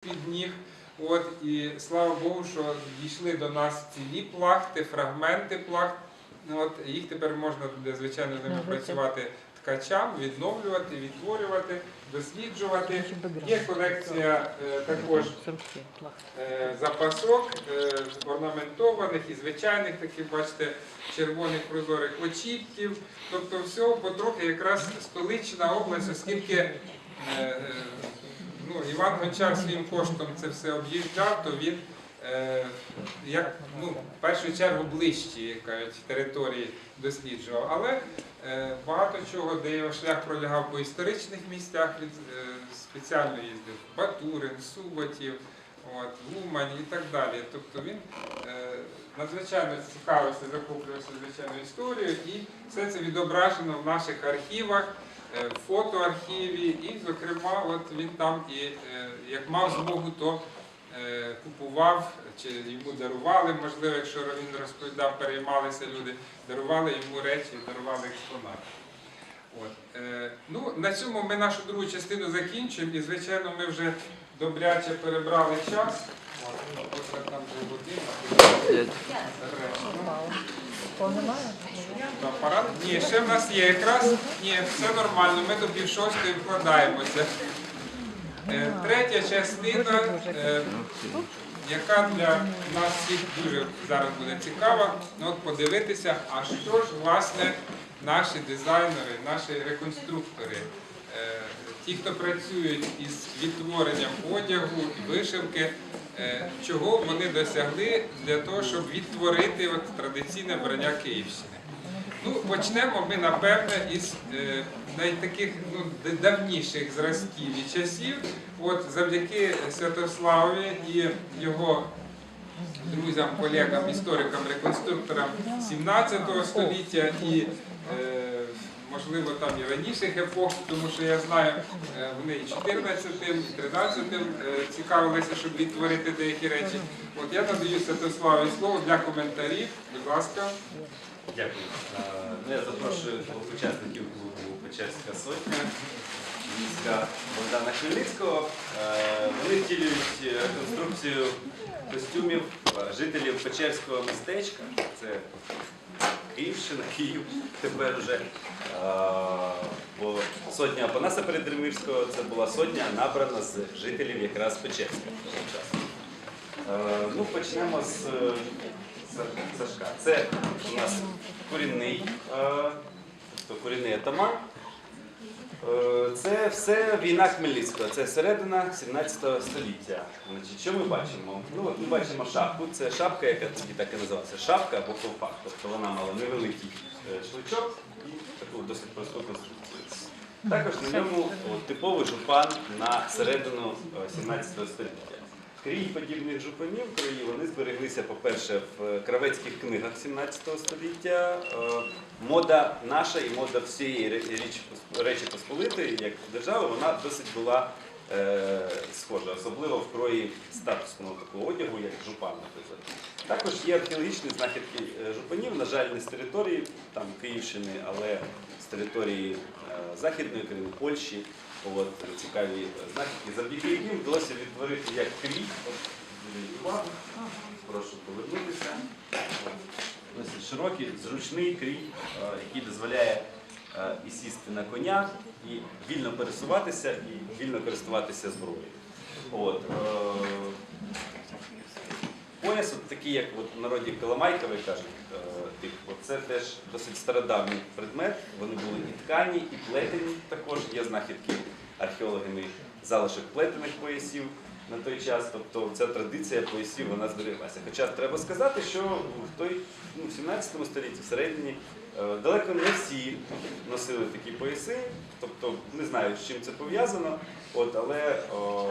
під ніг. От, і слава Богу, що дійшли до нас цілі плахти, фрагменти плахт. От, їх тепер можна буде, звичайно, з ними Ну, працювати ткачам, відновлювати, відтворювати, досліджувати. Є колекція е, також е, запасок е, орнаментованих і звичайних таких, бачите, червоних прозорих очіпків. Тобто всього потрохи якраз столична область, оскільки е, ну, Іван Гончар своїм коштом це все об'їжджав, то він е, як ну, в першу чергу ближчі кажуть, території досліджував. Але е, багато чого, де його шлях пролягав по історичних місцях, він е, спеціально їздив Батурин, Суботів, от, Лумань і так далі. Тобто він надзвичайно цікавився, захоплювався звичайно історією, і все це відображено в наших архівах, фотоархіві, і, зокрема, от він там і е, як мав змогу, то е, купував чи йому дарували, можливо, якщо він розповідав, переймалися люди, дарували йому речі, дарували експонати. От. Е, ну, на цьому ми нашу другу частину закінчуємо і, звичайно, ми вже добряче перебрали час. От там вже година. Апарат? Ні, ще в нас є якраз. Ні, все нормально, ми до пів шостої вкладаємося. Е, Третя частина, е, яка для нас всіх дуже зараз буде цікава, ну, от подивитися, а що ж власне наші дизайнери, наші реконструктори, е, ті, хто працюють із відтворенням одягу і вишивки, чого вони досягли для того, щоб відтворити от традиційне вбрання Київщини. Ну, почнемо ми, напевне, із е, найтаких ну, давніших зразків і часів. От завдяки Святославові і його друзям, колегам, історикам, реконструкторам 17 століття і е, можливо там і раніших епох, тому що я знаю, е, вони і 14, і 13 е, цікавилися, щоб відтворити деякі речі. От я надаю Святославі слово для коментарів. Будь ласка. Дякую. Ну, я запрошую учасників клубу Печерська сотня війська Богдана Хмельницького. Вони втілюють е, реконструкцію костюмів е, жителів Печерського містечка. Це Київщина, Київ тепер уже. Е, Бо сотня Апанаса Передремирського це була сотня, набрана з жителів якраз Печерська Ну, почнемо з е, Сашка. Це у нас корінний, е, тобто корінний атаман. Е, Це все війна Хмельницького, це середина 17 століття. Значить, що ми бачимо? Ну, от ми бачимо шапку. Це шапка, яка тоді так і називалася шапка або ковпак. Тобто вона мала невеликий е, шличок і таку досить просту конструкцію. Також на ньому от, типовий жупан на середину е, 17 століття. Крій подібних жупанів, краї, вони збереглися, по-перше, в кравецьких книгах 17 століття. Е, Мода наша і мода всієї Речі Посполитої, як держави, вона досить була е, схожа, особливо в крої статусного такого одягу, як жупан, наприклад. Також є археологічні знахідки е, жупанів, на жаль, не з території там, Київщини, але з території е, Західної України, Польщі. От, цікаві знахідки, завдяки яким вдалося відтворити як крій. Прошу повернутися. Досить широкий, зручний крій, який дозволяє і сісти на коня, і вільно пересуватися, і вільно користуватися зброєю. От, е, Пояс, от такий, як от в народі Коломайковий кажуть, е, тип, от це теж досить стародавній предмет. Вони були і ткані, і плетені. Також є знахідки археологами залишок плетених поясів на той час. Тобто ця традиція поясів вона збереглася. Хоча треба сказати, що в той ну, в 17 столітті, всередині, е, далеко не всі носили такі пояси. Тобто не знаю, з чим це пов'язано. Але о,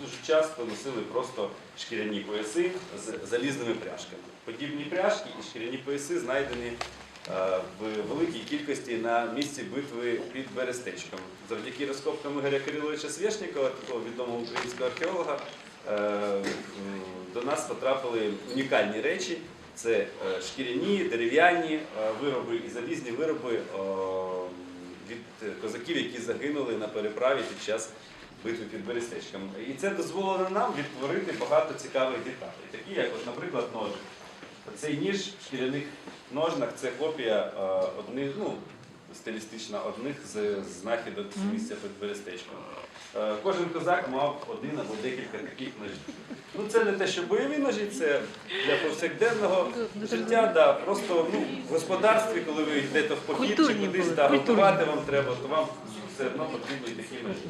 дуже часто носили просто шкіряні пояси з залізними пряжками. Подібні пряжки і шкіряні пояси знайдені е, в великій кількості на місці битви під Берестечком. Завдяки розкопкам Ігоря Кириловича Свєшнікова, такого відомого українського археолога, е, м, до нас потрапили унікальні речі. Це е, шкіряні, дерев'яні е, вироби і залізні вироби від козаків, які загинули на переправі під час битви під Берестечком. І це дозволило нам відтворити багато цікавих деталей, такі як, от, наприклад, ножик. Цей ніж в шкіряних ножнах це копія е, одних, ну, стилістично одних з знахідок місця під Берестечком. Е, Кожен козак мав один або декілька таких ножів. Ну це не те, що бойові ножі, це для повсякденного життя. Да, просто ну, в господарстві, коли ви йдете в похід чи кудись да, готувати вам треба, то вам все одно потрібні такі ножі.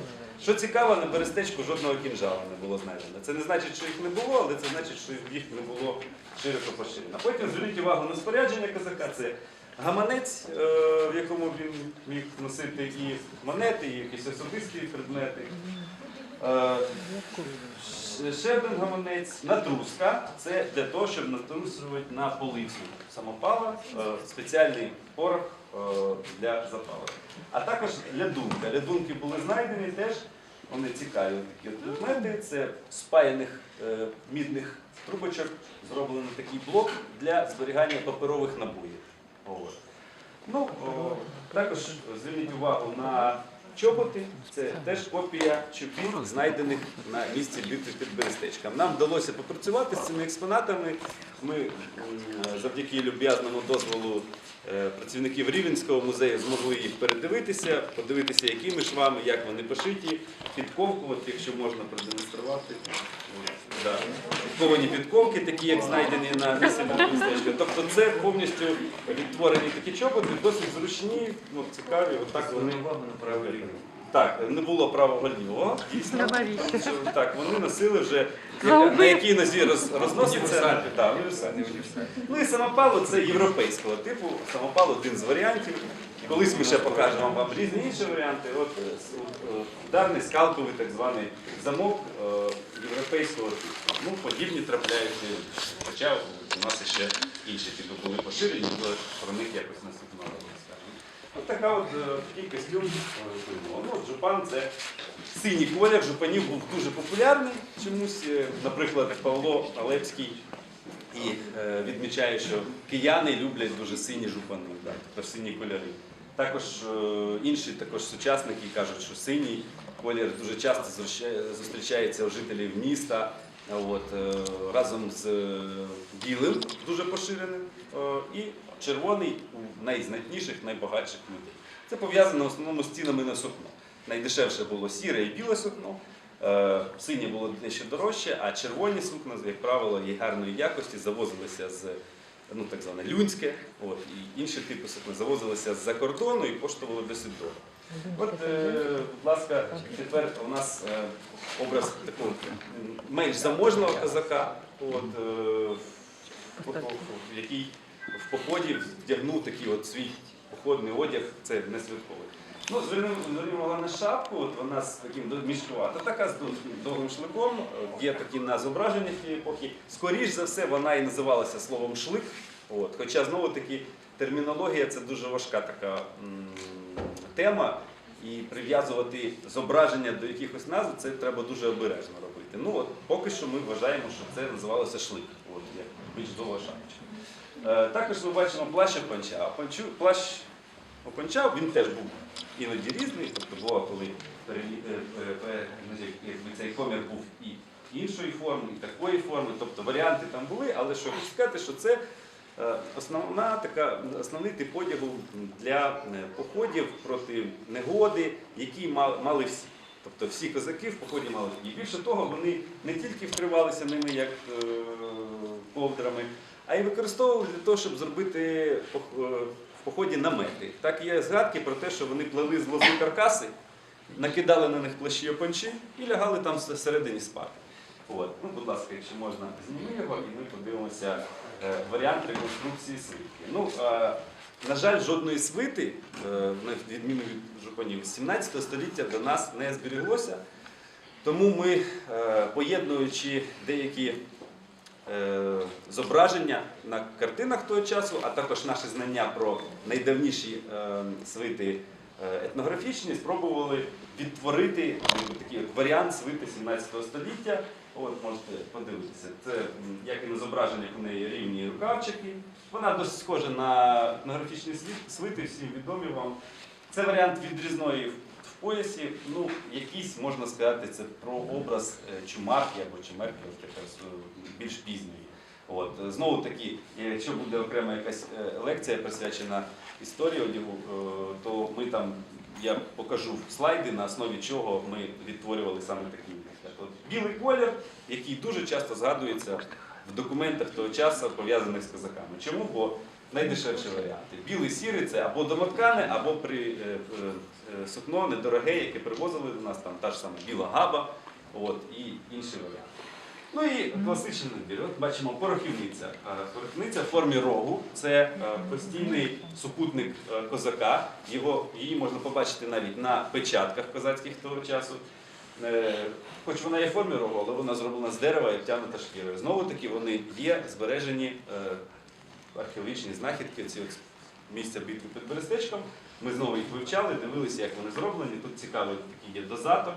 Що цікаво, на Берестечку жодного кінжала не було знайдено. Це не значить, що їх не було, але це значить, що їх не було широко поширено. Потім зверніть увагу на спорядження козака. Це гаманець, е, в якому він міг носити і монети, і якісь особисті предмети. Е, Ще- один гаманець, натруска. Це для того, щоб натрусувати на полицю самопала, е, спеціальний порох для запалу. А також лядунка. Лядунки були знайдені теж. Вони цікаві такі предмети. Це спаяних мідних трубочок зроблений такий блок для зберігання паперових набоїв. Ну, також зверніть увагу на чоботи. Це теж копія чобіт, знайдених на місці битви під Берестечком. Нам вдалося попрацювати з цими експонатами. Ми завдяки люб'язному дозволу е, працівників Рівенського музею змогли їх передивитися, подивитися, якими швами, як вони пошиті, підковку, от якщо можна продемонструвати. Да. Підковані підковки, такі як знайдені на місці Берестечка. Тобто це повністю відтворені такі чоботи, досить зручні, ну, цікаві, отак вони правильні. Так, не було правого лівого, дійсно. Так, вони носили вже на якій нозі роз, розноситься. Універсальний. Так. Ну і самопало це європейського типу. Самопал один з варіантів. Колись ми ще покажемо вам різні інші варіанти. От е, е, ударний скалковий так званий замок е, європейського типу. Ну, подібні трапляються, хоча у нас ще інші типи були поширені, але про них якось наступного. От така от е, такий костюм. е, було. Ну, от жупан це синій колір. Жупанів був дуже популярний чомусь. Е, Наприклад, Павло Алепський і е, відмічає, що кияни люблять дуже сині жупани, да, тобто сині кольори. Також е, інші також сучасники кажуть, що синій колір дуже часто зустрічається у жителів міста. От, е, разом з е, білим дуже поширеним е, і червоний у найзнатніших, найбагатших людей. Це пов'язано в основному з цінами на сукно. Найдешевше було сіре і біле сукно, е, синє було дещо дорожче, а червоні сукна, як правило, є гарної якості, завозилися з ну, так зване люнське, от, і інші типи сукна завозилися з-за кордону і коштували досить дорого. От, е, будь ласка, тепер у нас е, образ такого менш заможного козака, от, який в поході вдягнув такий от свій походний одяг, це не святковий. Ну, увагу на шапку, от вона з таким мішкувата, така з довгим шликом, е, є такі на зображеннях тієї епохи. Скоріш за все, вона і називалася словом шлик. От. Хоча знову таки термінологія це дуже важка така тема. І прив'язувати зображення до якихось назв, це треба дуже обережно робити. Ну от поки що ми вважаємо, що це називалося шлик, от як більш довга шапочка. Е, також ми бачимо плащ опанча. Плащ опанча він теж був іноді різний, тобто було, коли е, е, ну, цей комір був і іншої форми, і такої форми, тобто варіанти там були, але що хочу сказати, що це основний тип одягу для походів проти негоди, які мали всі. Тобто всі козаки в поході мали. І більше того, вони не тільки вкривалися ними як ковдрами, а й використовували для того, щоб зробити е, в поході намети. Так є згадки про те, що вони плели з лози каркаси, накидали на них плащі опанчі і лягали там всередині спати. От. Ну, будь ласка, якщо можна, зніми його, і ми подивимося е, варіант реконструкції свитки. Ну, е, на жаль, жодної свити, е, відміну від жупанів, з 17 століття до нас не зберіглося. Тому ми, е, поєднуючи деякі зображення на картинах того часу, а також наші знання про найдавніші е, свити е, етнографічні, спробували відтворити такий от варіант свити 17 століття. От можете подивитися. Це як і на зображеннях у неї рівні рукавчики. Вона досить схожа на етнографічні свити, всі відомі вам. Це варіант відрізної поясі, ну, якийсь, можна сказати, це про образ е, чумарки або якраз, е, більш пізньої. От. е, Знову таки, якщо буде окрема якась лекція присвячена історії одягу, то ми там, я покажу слайди, на основі чого ми відтворювали саме такі. От, білий колір, який дуже часто згадується в документах того часу, пов'язаних з козаками. Чому? Бо найдешевші варіанти. Білий сірий це або домоткане, або при е, е, е, сукно недороге, яке привозили до нас, там та ж сама біла габа, от, і інші варіанти. Ну і класичний набір. От бачимо порохівниця. Е, Порохівниця в формі рогу. Це е, постійний супутник козака. Його, її можна побачити навіть на печатках козацьких того часу. Хоч вона є в формі рогу, але вона зроблена з дерева і втягнута шкірою. Знову таки вони є збережені археологічні знахідки ці місця битви під Берестечком. Ми знову їх вивчали, дивилися, як вони зроблені. Тут цікавий такий є дозатор.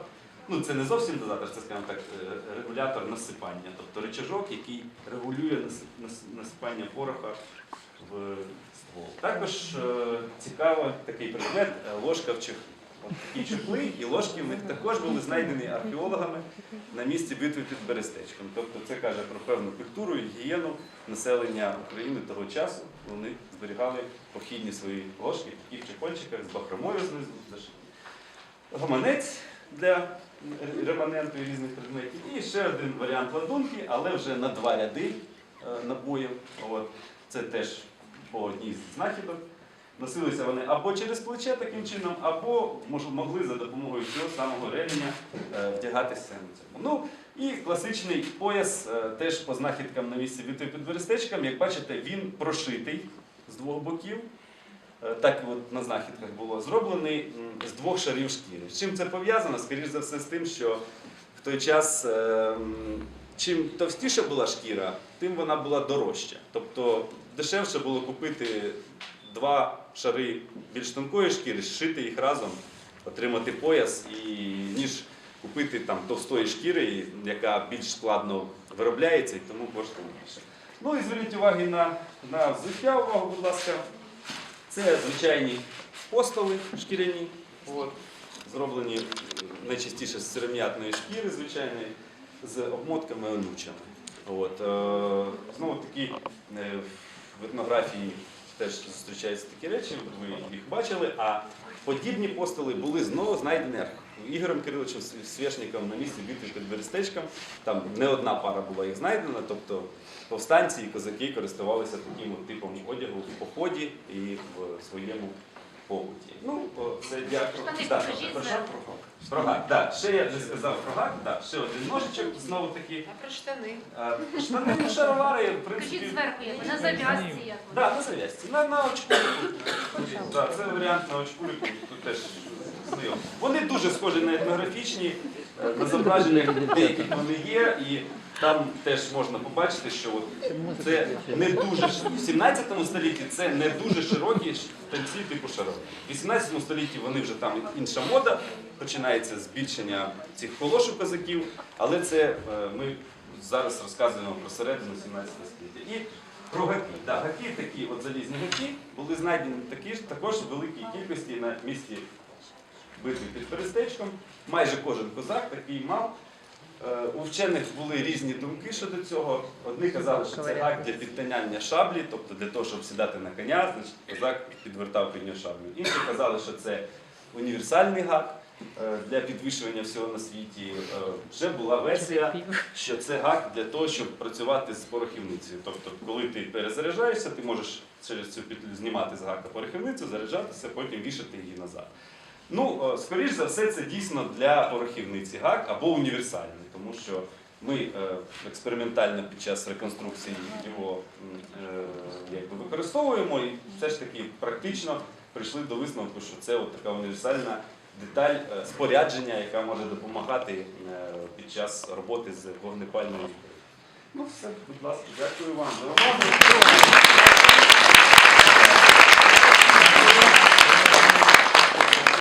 Ну, це не зовсім дозатор, це, скажімо так, е, регулятор насипання, тобто речажок, який регулює насипання пороха в ствол. Також е, цікавий такий предмет е, ложка в чехлі. Такі чехли і ложки в них також були знайдені археологами на місці битви під Берестечком. Тобто це каже про певну культуру і гігієну населення України того часу. Вони зберігали похідні свої ложки в таких чехольчиках з бахромою знизу. Гаманець для реманенту і різних предметів. І ще один варіант ладунки, але вже на два ряди е, набоїв. Це теж по одній з знахідок. Носилися вони або через плече таким чином, або могли за допомогою цього самого ременя е, вдягатися на цьому. Ну і класичний пояс е, теж по знахідкам на місці битви під Берестечком. Як бачите, він прошитий з двох боків. Е, Так от на знахідках було зроблений з двох шарів шкіри. З чим це пов'язано? Скоріше за все, з тим, що в той час чим товстіша була шкіра, тим вона була дорожча. Тобто дешевше було купити два шари більш тонкої шкіри, зшити їх разом, отримати пояс, і, ніж купити там товстої шкіри, яка більш складно виробляється і тому коштує більше. Ну і зверніть увагу на, на взуття, увагу, будь ласка. Це звичайні постоли шкіряні, от, зроблені найчастіше з сиром'ятної шкіри, звичайної, з обмотками онучами. От, е, знову таки е, в етнографії теж зустрічаються такі речі, ви їх бачили. А подібні постели були знову знайдені Ігорем Кириловичем Свєшником на місці битви під Берестечком. Там не одна пара була їх знайдена, тобто повстанці і козаки користувалися таким типом одягу в поході і в своєму побуті. Ну, це прошу. Про гак, да. Ще я не сказав про гак, да. ще один ножичок, знову таки. А про штани? А, Штани, ну, шаровари, в принципі. Покажіть зверху, як на зав'язці як. Да, на зав'язці, на, на очкурику. Да, це варіант на очкурику, тут теж знайомий. Вони дуже схожі на етнографічні, е, на зображеннях деяких вони є, і там теж можна побачити, що от це не дуже в 17 столітті це не дуже широкі штанці типу шарові. В 18 столітті вони вже там інша мода, починається збільшення цих холошок козаків, але це е, ми зараз розказуємо про середину 17 століття. І про гаки. Да, гаки такі, от залізні гаки, були знайдені такі ж також в великій кількості на місці битви під Перестечком. Майже кожен козак такий мав. Е, У вчених були різні думки щодо цього. Одні казали, що це гак для підтиняння шаблі, тобто для того, щоб сідати на коня, значить козак підвертав під нього шаблю. Інші казали, що це універсальний гак е, для підвищування всього на світі. Е, Вже була версія, що це гак для того, щоб працювати з порохівницею. Тобто, коли ти перезаряджаєшся, ти можеш через цю петлю знімати з гака порохівницю, заряджатися, потім вішати її назад. Ну, е, скоріш за все, це дійсно для порохівниці гак або універсальний, тому що ми е, експериментально під час реконструкції його е, якби використовуємо і все ж таки практично прийшли до висновку, що це от така універсальна деталь спорядження, яка може допомагати під час роботи з вогнепальною. Ну все, будь ласка, дякую вам за увагу.